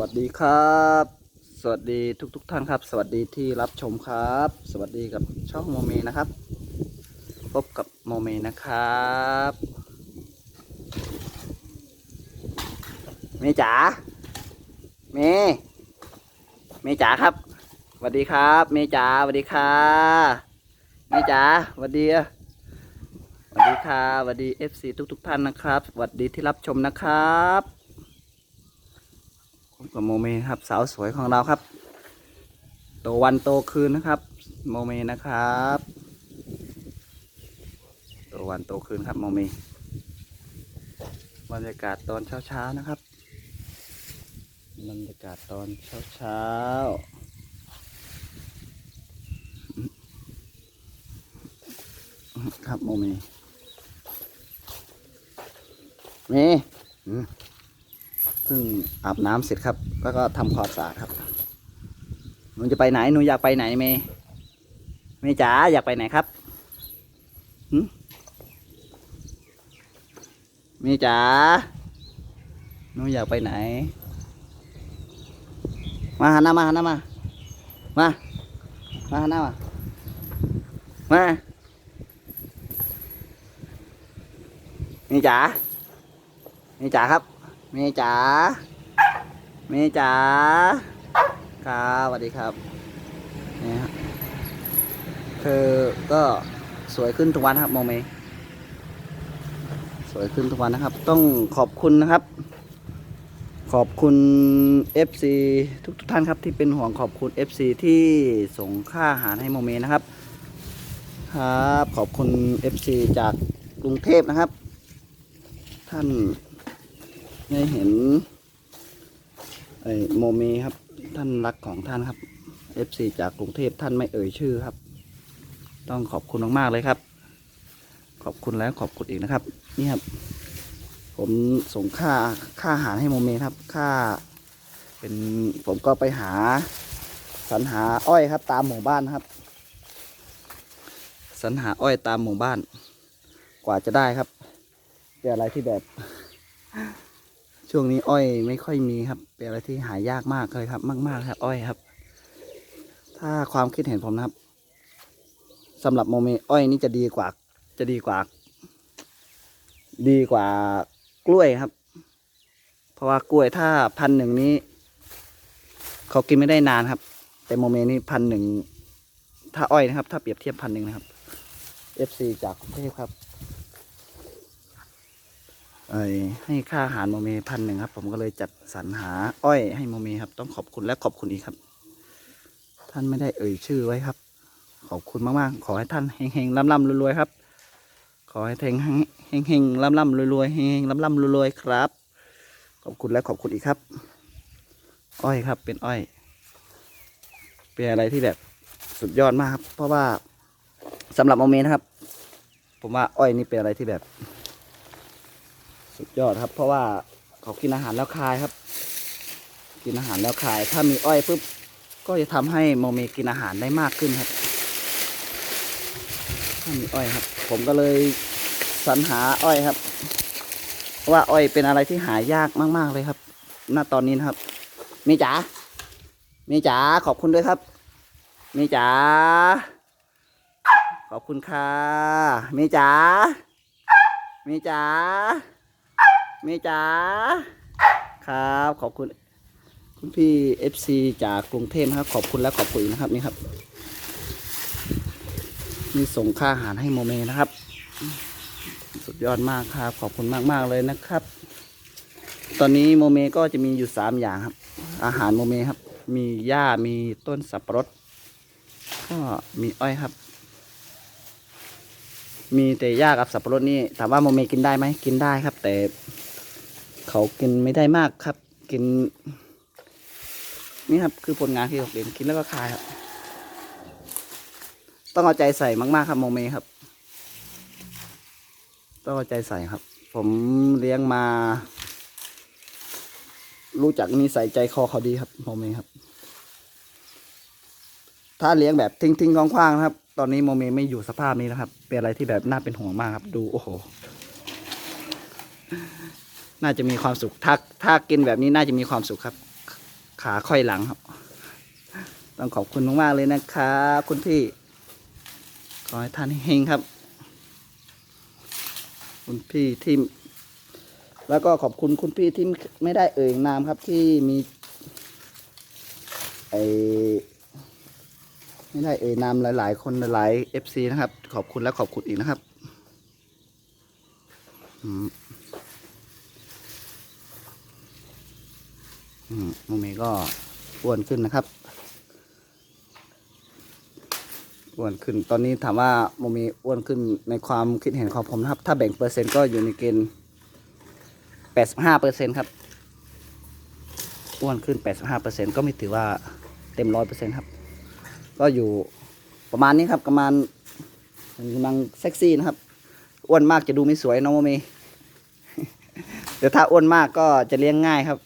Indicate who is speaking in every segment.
Speaker 1: วัสดีครับ สวัสดีทุกทท่านครับ สวัสดีที่รับชมครับ สวัสดีกับช่องโมเมนะครับ พบกับโมเมนะครับเมย์จ๋าเมย์เมย์จ๋าครับสวัสดีครับ เมย์จ๋าสวัสดีค่ะเมย์จ๋าสวัสดีสวัสดีค่ะสวัสดี FC ทุกทท่านนะครับสวัสดีที่รับชมนะครับ ผมกับโมเมครับ สาวสวยของเราครับ โตวันโตคืนนะครับ โมเมนะครับ โตวันโตคืนครับโมเมบรรยากาศตอนเช้าๆนะครับบรรยากาศตอนเช้าๆครับโมเมเมอืม เพิ่งอาบน้ำเสร็จครับ แล้วก็ทำความสะอาดครับหนูจะไปไหนหนูอยากไปไหนเมย์เมย์จ๋าอยากไปไหนครับหึเมย์จ๋าหนูอยากไปไหน มาหันหน้ามาหันหน้ามา มามาหันหน้ามามาเมย์จ๋าเมย์จ๋าครับ เมย์จ๋าเมย์จ๋าครับสวัสดีครับนี่ฮะเธอก็สวยขึ้นทุกวันครับโมเมสวยขึ้นทุกวันนะครับ ต้องขอบคุณนะครับ ขอบคุณ FC ทุกทุกท่านครับที่เป็นห่วงขอบคุณ FC ที่ส่งค่าอาหารให้โมเมนะครับ ครับ ขอบคุณ FC จากกรุงเทพนะครับ ท่าน ได้เห็นไอ้โมเมครับ ท่านรักของท่านครับ FC จากกรุงเทพท่านไม่เอ่ยชื่อครับ ต้องขอบคุณมากๆเลยครับ ขอบคุณแล้วขอบคุณอีกนะครับ นี่ครับ ผมส่งค่าค่าอาหารให้โมเมครับ ค่า เป็นผมก็ไปหาสรรหาอ้อยครับ ตามหมู่บ้านครับสรรหาอ้อยตามหมู่บ้าน กว่าจะได้ครับ เป็นอะไรที่แบบ ช่วงนี้อ้อยไม่ค่อยมีครับ เป็นอะไรที่หายากมากเลยครับ มาก ๆ ครับ อ้อยครับ ถ้าความคิดเห็นผมนะครับสำหรับโมเมอ้อยนี่จะดีกว่า จะดีกว่า ดีกว่ากล้วยครับ เพราะว่ากล้วยถ้าพันหนึ่งนี้ เขากินไม่ได้นานครับ แต่โมเมนี่พันหนึ่งถ้าอ้อยนะครับ ถ้าเปรียบเทียบพันหนึ่งนะครับ FC จากกรุงเทพครับ ให้ค่าอาหารโมเมพันหนึ่งครับ ผมก็เลยจัดสรรหาอ้อยให้โมเมครับ ต้องขอบคุณและขอบคุณอีกครับ ท่านไม่ได้เอ่ยชื่อไว้ครับ ขอบคุณมากๆ ขอให้ท่านเฮงๆร่ำๆรวยๆครับ ขอให้เทงเฮงๆร่ำๆรวยๆเฮงๆร่ำๆรวยๆครับ ขอบคุณและขอบคุณอีกครับ อ้อยครับเป็นอ้อย เป็นอะไรที่แบบสุดยอดมากครับ เพราะว่าสำหรับโมเมนะครับ ผมว่าอ้อยนี่เป็นอะไรที่แบบ สุดยอดครับ เพราะว่าเขากินอาหารแล้วคายครับ กินอาหารแล้วคาย ถ้ามีอ้อยปุ๊บก็จะทำให้โมเมกินอาหารได้มากขึ้นครับถ้ามีอ้อยครับ ผมก็เลยสรรหาอ้อยครับ ว่าอ้อยเป็นอะไรที่หายากมาก ๆเลยครับ ณตอนนี้นะครับเมจ๋าเมจ๋าขอบคุณด้วยครับเมจ๋าขอบคุณค่ะเมจ๋าเมจ๋า เมจ๋าครับ ขอบคุณคุณพี่ FC จากกรุงเทพนะครับขอบคุณและขอบคุณนะครับนี่ครับมีส่งค่าอาหารให้โมเมนะครับ สุดยอดมากครับ ขอบคุณมาก ๆ เลยนะครับ ตอนนี้โมเมก็จะมีอยู่สามอย่างครับ อาหารโมเมครับ มีหญ้ามีต้นสับปะรดก็มีอ้อยครับ มีแต่หญ้ากับสับปะรดนี่ถามว่าโมเมกินได้ไหมกินได้ครับ แต่ เขากินไม่ได้มากครับ กิน นี่ครับคือผลงานที่เขาเรียนกินแล้วก็คายครับ ต้องเอาใจใส่มากๆครับโมเมครับ ต้องเอาใจใส่ครับ ผมเลี้ยงมา รู้จักนิสัยใจคอเขาดีครับโมเมครับ ถ้าเลี้ยงแบบทิ้งๆคว้างๆนะครับ ตอนนี้โมเมไม่อยู่สภาพนี้นะครับ เป็นอะไรที่แบบน่าเป็นห่วงมากครับ ดูโอ้โห น่าจะมีความสุข ถ้าถ้ากินแบบนี้น่าจะมีความสุขครับ ขาค่อยหลังครับ ต้องขอบคุณมากๆเลยนะครับคุณพี่ ขอให้ท่านเฮงครับ คุณพี่ที่แล้วก็ขอบคุณคุณพี่ที่ไม่ได้เอ่ยนามครับที่มีไอไม่ได้เอ่ยนามหลาย ๆ คนหลายๆ FC นะครับ ขอบคุณและขอบคุณอีกนะครับอืมอืมโมเม ก็อ้วนขึ้นนะครับอ้วนขึ้น ตอนนี้ถามว่าโมเมอ้วนขึ้นในความคิดเห็นของผมนะครับ ถ้าแบ่งเปอร์เซ็นต์ก็อยู่ในเกณฑ์แปดสิบห้าเปอร์เซ็นครับ อ้วนขึ้นแปดสิบห้าเปอร์เซ็นก็ไม่ถือว่าเต็มร้อยเปอร์เซ็นครับ ก็อยู่ประมาณนี้ครับ ประมาณกำลังเซ็กซี่นะครับ อ้วนมากจะดูไม่สวยน้องโมเมแต่ถ้าอ้วนมากก็จะเลี้ยงง่ายครับ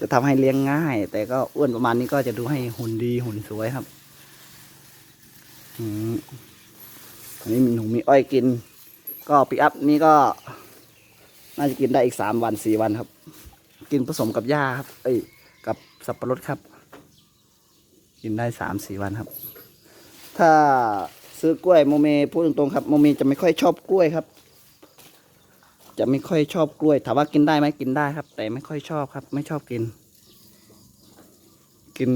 Speaker 1: จะทำให้เลี้ยงง่าย แต่ก็อ้วนประมาณนี้ก็จะดูให้หุ่นดีหุ่นสวยครับอืมอันนี้หนูมีอ้อยกิน ก็ปิอัพนี่ก็ น่าจะกินได้อีกสามวันสี่วันครับ กินผสมกับหญ้าครับ เอ้ย กับสับปะรดครับ กินได้สามสี่วันครับ ถ้าซื้อกล้วยโมเมพูดตรงๆครับโมเมจะไม่ค่อยชอบกล้วยครับ จะไม่ค่อยชอบกล้วย ถามว่ากินได้ไหมกินได้ครับ แต่ไม่ค่อยชอบครับ ไม่ชอบกิน กิน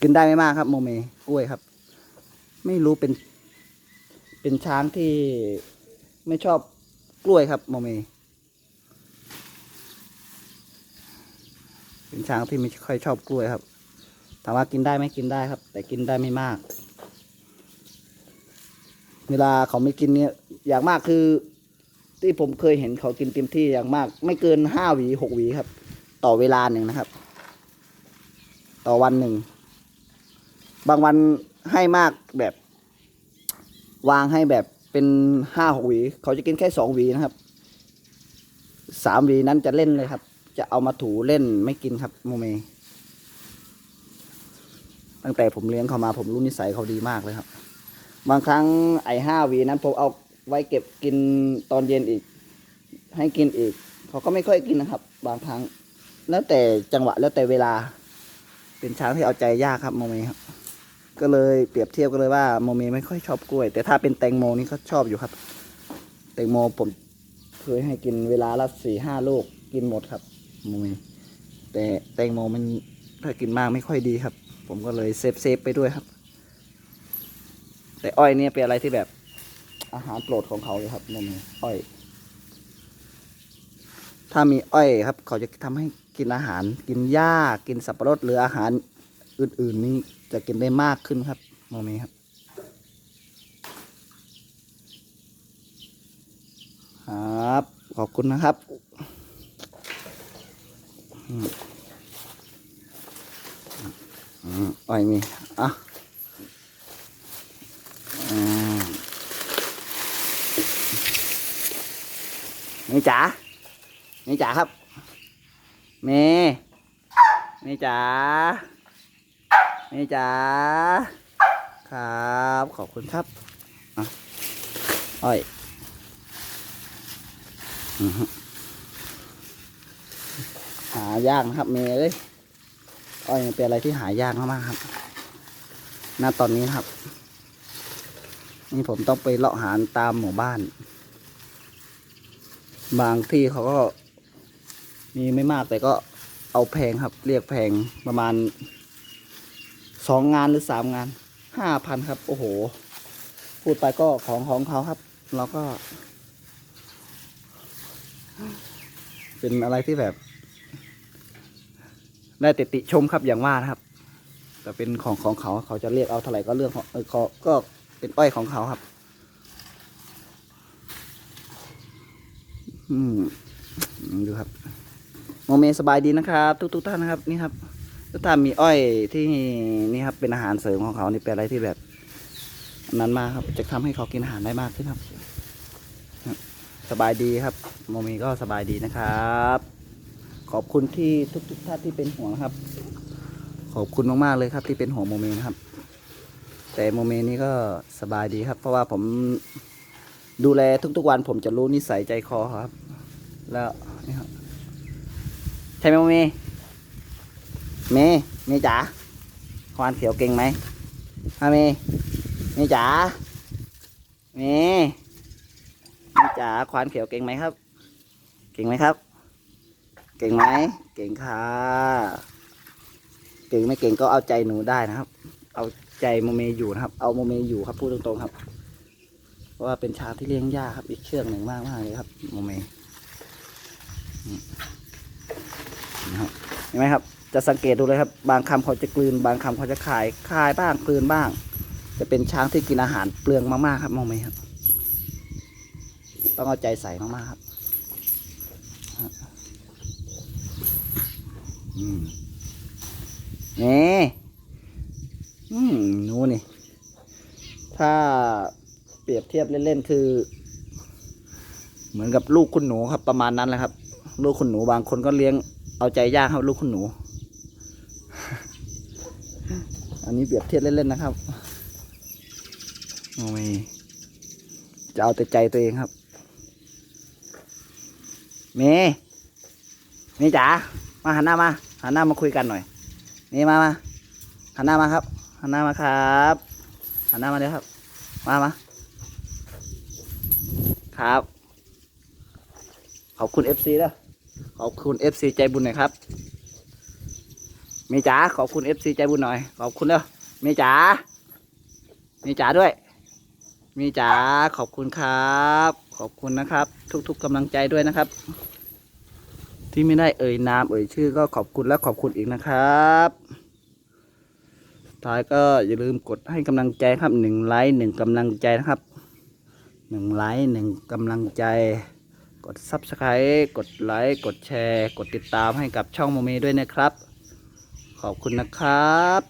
Speaker 1: กินได้ไม่มากครับ โมเมกล้วยครับ ไม่รู้เป็น เป็นช้างที่ไม่ชอบกล้วยครับ โมเม เป็นช้างที่ไม่ค่อยชอบกล้วยครับ ถามว่ากินได้ไหมกินได้ครับ แต่กินได้ไม่มาก เวลาเขาไม่กินเนี่ย อย่างมากคือ ที่ผมเคยเห็นเขากินเต็มที่อย่างมาก ไม่เกินห้าหวีหกหวีครับ ต่อเวลาหนึ่งนะครับ ต่อวันหนึ่ง บางวันให้มากแบบ วางให้แบบเป็นห้าหกหวี เขาจะกินแค่สองหวีนะครับสามหวีนั้นจะเล่นเลยครับ จะเอามาถูเล่นไม่กินครับโมเมตั้งแต่ผมเลี้ยงเขามาผมรู้นิสัยเขาดีมากเลยครับ บางครั้งไอ้ห้าหวีนั้นผมเอา ไว้เก็บกินตอนเย็นอีก ให้กินอีก เขาก็ไม่ค่อยกินนะครับ บางครั้ง แล้วแต่จังหวะแล้วแต่เวลา เป็นช้างที่เอาใจยากครับโมเมครับ ก็เลยเปรียบเทียบกันเลยว่าโมเมไม่ค่อยชอบกล้วย แต่ถ้าเป็นแตงโมนี่เขาชอบอยู่ครับ แตงโมผมเคยให้กินเวลาละสี่ห้าลูกกินหมดครับโมเมแต่แตงโมมันถ้ากินมากไม่ค่อยดีครับ ผมก็เลยเซฟเซฟไปด้วยครับ แต่อ้อยเนี่ยเป็นอะไรที่แบบ อาหารโปรดของเขาเลยครับโมเมอ้อย ถ้ามีอ้อยครับ เขาจะทำให้กินอาหาร กินหญ้ากินสับปะรดหรืออาหารอื่น ๆ นี่จะกินได้มากขึ้นครับโมเมครับ ครับ ขอบคุณนะครับอ้อยมีอะ นี่จ๋านี่จ๋าครับ เมเมจ๋านี่จ๋าครับ ขอบคุณครับอ้อยหายากนะครับ เมย์เอ้ยอ้อยเป็นอะไรที่หายากมากๆครับณตอนนี้ครับ นี่ผมต้องไปเลาะหาตามหมู่บ้าน บางที่เขาก็มีไม่มากแต่ก็เอาแพงครับ เรียกแพงประมาณสองงานหรือสามงานห้าพันครับ โอ้โห พูดไปก็ของของเขาครับ เราก็ เป็นอะไรที่แบบ ได้ติติชมครับอย่างว่านะครับ แต่เป็นของของเขาเขาจะเรียกเอาเท่าไหร่ก็เรื่องของเออเขาก็เป็นอ้อยของเขาครับ อืมดูครับโมเมสบายดีนะครับ ทุกทุกท่านนะครับ นี่ครับถ้ามีอ้อยที่นี่ครับเป็นอาหารเสริมของเขานี่เป็นอะไรที่แบบนั้นมากครับ จะทำให้เขากินอาหารได้มากขึ้นครับครับสบายดีครับโมมีก็สบายดีนะครับ ขอบคุณที่ทุกๆท่านที่เป็นห่วงครับ ขอบคุณมากๆเลยครับ ที่เป็นห่วงโมเมนะครับ แต่โมเมนี้ก็สบายดีครับ เพราะว่าผมดูแลทุกๆวันผมจะรู้นิสัยใจคอครับ แล้วนี่ครับใช่ไหมโมเมเมย์เมย์จ๋าควานเขียวเก่งไหมฮะเมย์เมย์จ๋าเมย์เมย์จ๋าควานเขียวเก่งไหมครับ เก่งไหมครับ เก่งไหมเก่งค่ะเก่งไม่เก่งก็เอาใจหนูได้นะครับ เอาใจโมเมอยู่นะครับ เอาโมเมอยู่ครับพูดตรงๆครับ เพราะว่าเป็นช้างที่เลี้ยงยากครับอีกเชือกหนึ่งมากมากๆเลยครับโมเม นะครับเห็นไหมครับ จะสังเกตดูเลยครับ บางคำเขาจะกลืน บางคำเขาจะคายคายบ้างกลืนบ้าง จะเป็นช้างที่กินอาหารเปลืองมากๆครับโมเมครับ ต้องเอาใจใส่มากๆครับนี่อืมหนูนี่ ถ้าเปรียบเทียบเล่นๆคือ เหมือนกับลูกคุณหนูครับประมาณนั้นแหละครับ ลูกคุณหนูบางคนก็เลี้ยงเอาใจยากครับ ลูกคุณหนู อันนี้เปรียบเทียบเล่นๆนะครับโอ้ยจะเอาแต่ใจตัวเองครับ เมย์เมย์จ๋ามาหันหน้ามาหันหน้ามาคุยกันหน่อยนี่มามาหันหน้ามาครับ หันหน้ามาครับหันหน้ามาเลยครับ มามาครับ ขอบคุณ FC แล้ว ขอบคุณ FC ใจบุญหน่อยครับเมจ๋าขอบคุณ FC ใจบุญหน่อย ขอบคุณแล้วเมจ๋าเมจ๋าด้วยเมจ๋าขอบคุณครับ ขอบคุณนะครับ ทุก ๆกำลังใจด้วยนะครับ ที่ไม่ได้เอ่ยนามเอ่ยชื่อก็ขอบคุณและขอบคุณอีกนะครับท้ายก็อย่าลืมกดให้กำลังใจครับหนึ่งไลค์หนึ่งกำลังใจนะครับหนึ่งไลค์หนึ่งกำลังใจ กด Subscribe กดไลค์กดแชร์ กดติดตามให้กับช่องโมเมด้วยนะครับ ขอบคุณนะครับ